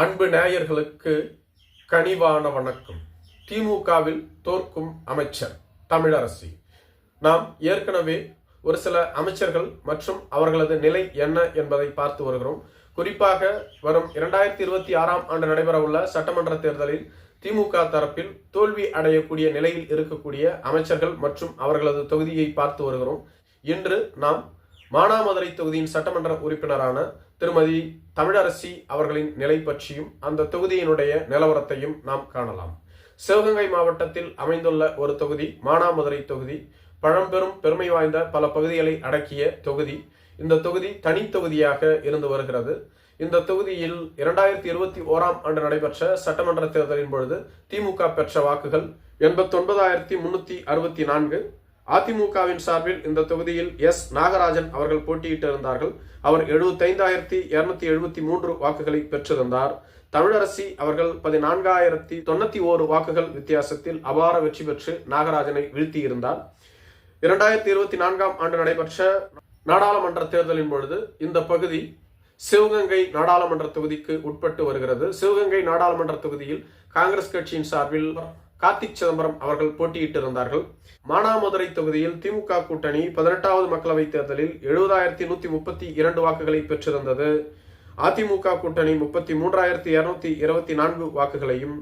அன்பு நேயர்களுக்கு கனிவான வணக்கம். திமுகவில் தோற்கும் அமைச்சர் தமிழரசி. நாம் ஏற்கனவே ஒரு சில அமைச்சர்கள் மற்றும் அவர்களது நிலை என்ன என்பதை பார்த்து வருகிறோம். குறிப்பாக வரும் இரண்டாயிரத்தி இருபத்தி ஆறாம் ஆண்டு நடைபெறவுள்ள சட்டமன்ற தேர்தலில் திமுக தரப்பில் தோல்வி அடையக்கூடிய நிலையில் இருக்கக்கூடிய அமைச்சர்கள் மற்றும் அவர்களது தொகுதியை பார்த்து வருகிறோம். இன்று நாம் மானாமதுரை தொகுதியின் சட்டமன்ற உறுப்பினரான திருமதி தமிழரசி அவர்களின் நிலை பற்றியும் அந்த தொகுதியினுடைய நிலவரத்தையும் நாம் காணலாம். சிவகங்கை மாவட்டத்தில் அமைந்துள்ள ஒரு தொகுதி மானாமதுரை தொகுதி. பழம்பெரும் பெருமை வாய்ந்த பல பகுதிகளை அடக்கிய தொகுதி. இந்த தொகுதி தனி தொகுதியாக இருந்து வருகிறது. இந்த தொகுதியில் இரண்டாயிரத்தி இருபத்தி ஓராம் ஆண்டு நடைபெற்ற சட்டமன்ற தேர்தலின் பொழுது திமுக பெற்ற வாக்குகள் எண்பத்தி ஒன்பதாயிரத்தி முன்னூத்தி அறுபத்தி நான்கு அதிமுகவின் சார்பில் இந்த தொகுதியில் எஸ். நாகராஜன் அவர்கள் போட்டியிட்டிருந்தார்கள். அவர் எழுபத்தைந்தாயிரத்தி இருநூத்தி எழுபத்தி மூன்று வாக்குகளை பெற்றிருந்தார். தமிழரசி அவர்கள் பதினான்காயிரத்தி தொண்ணூத்தி ஓரு வாக்குகள் வித்தியாசத்தில் அபார வெற்றி பெற்று நாகராஜனை வீழ்த்தியிருந்தார். இரண்டாயிரத்தி இருபத்தி நான்காம் ஆண்டு நடைபெற்ற நாடாளுமன்ற தேர்தலின் பொழுது இந்த பகுதி சிவகங்கை நாடாளுமன்ற தொகுதிக்கு உட்பட்டு வருகிறது. சிவகங்கை நாடாளுமன்ற தொகுதியில் காங்கிரஸ் கட்சியின் சார்பில் கார்த்திக் சிதம்பரம் அவர்கள் போட்டியிட்டிருந்தார்கள். மானாமதுரை தொகுதியில் திமுக கூட்டணி பதினெட்டாவது மக்களவைத் தேர்தலில் எழுபதாயிரத்தி நூத்தி முப்பத்தி இரண்டு வாக்குகளை பெற்றிருந்தது. அதிமுக கூட்டணி முப்பத்தி மூன்றாயிரத்தி இருநூத்தி இருபத்தி நான்கு வாக்குகளையும்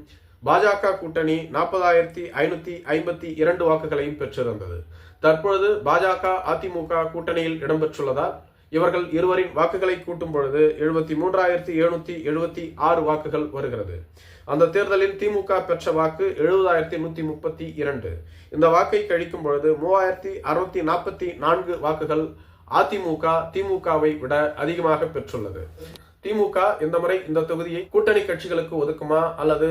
பாஜக கூட்டணி நாற்பதாயிரத்தி ஐநூத்தி ஐம்பத்தி இரண்டு வாக்குகளையும் பெற்றிருந்தது. தற்பொழுது பாஜக அதிமுக கூட்டணியில் இடம்பெற்றுள்ளதால் இவர்கள் இருவரின் வாக்குகளை கூட்டும் பொழுது எழுபத்தி மூன்றாயிரத்தி எழுநூத்தி எழுபத்தி ஆறு வாக்குகள் வருகிறது. அந்த தேர்தலில் திமுக பெற்ற வாக்கு எழுபதாயிரத்தி நூத்தி முப்பத்தி இரண்டு. இந்த வாக்கை கழிக்கும் பொழுது மூவாயிரத்தி அறுநூத்தி நாற்பத்தி நான்கு வாக்குகள் அதிமுக திமுகவை விட அதிகமாக பெற்றுள்ளது. திமுக இந்த முறை இந்த தொகுதியை கூட்டணி கட்சிகளுக்கு ஒதுக்குமா அல்லது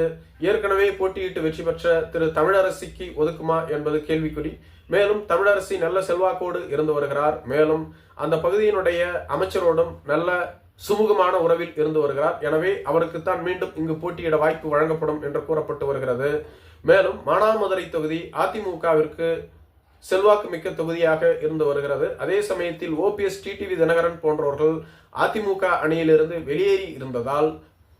ஏற்கனவே போட்டியிட்டு வெற்றி பெற்ற திரு தமிழரசிக்கு ஒதுக்குமா என்பது கேள்விக்குறி. மேலும் தமிழரசி நல்ல செல்வாக்கோடு இருந்து வருகிறார். மேலும் அந்த பகுதியினுடைய அமைச்சரோடும் நல்ல சுமூகமான உறவில் இருந்து வருகிறார். எனவே அவருக்குத்தான் மீண்டும் இங்கு போட்டியிட வாய்ப்பு வழங்கப்படும் என்று கூறப்பட்டு வருகிறது. மேலும் மானாமதுரை தொகுதி அதிமுகவிற்கு செல்வாக்கு மிக்க தொகுதியாக இருந்து வருகிறது. அதே சமயத்தில் ஓபிஎஸ் டிடிவி தினகரன் போன்றவர்கள் அதிமுக அணியிலிருந்து வெளியேறி இருந்ததால்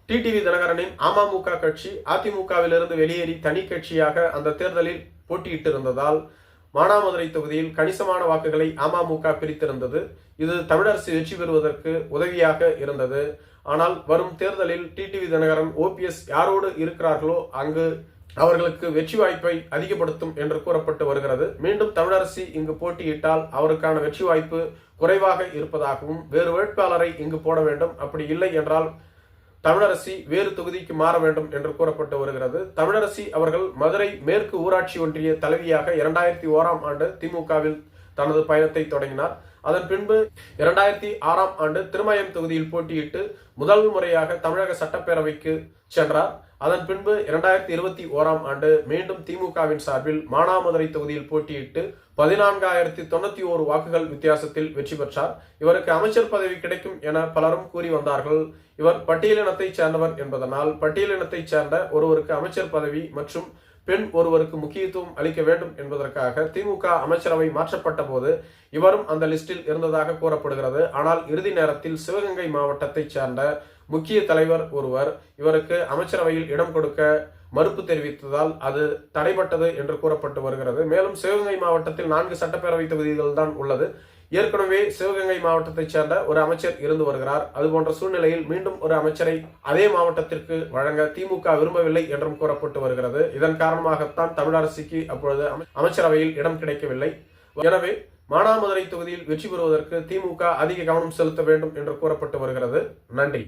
டிடிவி தினகரனின் அமமுக கட்சி அதிமுகவிலிருந்து வெளியேறி தனி கட்சியாக அந்த தேர்தலில் போட்டியிட்டு இருந்ததால் மானாமதுரை தொகுதியில் கணிசமான வாக்குகளை அமமுக பிரித்திருந்தது. இது தமிழரசு வெற்றி பெறுவதற்கு உதவியாக இருந்தது. ஆனால் வரும் தேர்தலில் டிடிவி தினகரன் ஓபிஎஸ் யாரோடு இருக்கிறார்களோ அங்கு அவர்களுக்கு வெற்றி வாய்ப்பை அதிகப்படுத்தும் என்று கூறப்பட்டு வருகிறது. மீண்டும் தமிழரசி இங்கு போட்டியிட்டால் அவருக்கான வெற்றி வாய்ப்பு குறைவாக இருப்பதாகவும் வேறு வேட்பாளரை இங்கு போட வேண்டும். அப்படி இல்லை என்றால் தமிழரசி வேறு தொகுதிக்கு மாற வேண்டும் என்று கூறப்பட்டு வருகிறது. தமிழரசி அவர்கள் மதுரை மேற்கு ஊராட்சி ஒன்றிய தலைவியாக இரண்டாயிரத்தி ஓராம் ஆண்டு திமுகவில் தனது பயணத்தை தொடங்கினார். அதன் பின்பு இரண்டாயிரத்தி ஆறாம் ஆண்டு திருமயம் தொகுதியில் போட்டியிட்டு முதல் முறையாக தமிழக சட்டப்பேரவைக்கு சென்றார். அதன் பின்பு இரண்டாயிரத்தி இருபத்தி ஓராம் ஆண்டு மீண்டும் திமுகவின் சார்பில் மானாமதுரை தொகுதியில் போட்டியிட்டு பதினான்காயிரத்தி தொண்ணூத்தி ஓரு வாக்குகள் வித்தியாசத்தில் வெற்றி பெற்றார். இவருக்கு அமைச்சர் பதவி கிடைக்கும் என பலரும் கூறி வந்தார்கள். இவர் பட்டியலினத்தை சேர்ந்தவர் என்பதனால் பட்டியலினத்தை சேர்ந்த ஒருவருக்கு அமைச்சர் பதவி மற்றும் பெண் ஒருவருக்கு முக்கியத்துவம் அளிக்க வேண்டும் என்பதற்காக திமுக அமைச்சரவை மாற்றப்பட்ட போது இவரும் அந்த லிஸ்டில் இருந்ததாக கூறப்படுகிறது. ஆனால் இறுதி நேரத்தில் சிவகங்கை மாவட்டத்தைச் சேர்ந்த முக்கிய தலைவர் ஒருவர் இவருக்கு அமைச்சரவையில் இடம் கொடுக்க மறுப்பு தெரிவித்ததால் அது தடைப்பட்டது என்று கூறப்பட்டு வருகிறது. மேலும் சிவகங்கை மாவட்டத்தில் நான்கு சட்டப்பேரவை தொகுதிகள் தான் உள்ளது. ஏற்கனவே சிவகங்கை மாவட்டத்தைச் சேர்ந்த ஒரு அமைச்சர் இருந்து வருகிறார். அதுபோன்ற சூழ்நிலையில் மீண்டும் ஒரு அமைச்சரை அதே மாவட்டத்திற்கு வழங்க திமுக விரும்பவில்லை என்றும் கூறப்பட்டு வருகிறது. இதன் காரணமாகத்தான் தமிழ் அரசுக்கு அப்பொழுது அமைச்சரவையில் இடம் கிடைக்கவில்லை. எனவே மானாமதுரை தொகுதியில் வெற்றி பெறுவதற்கு திமுக அதிக கவனம் செலுத்த வேண்டும் என்று கூறப்பட்டு வருகிறது. நன்றி.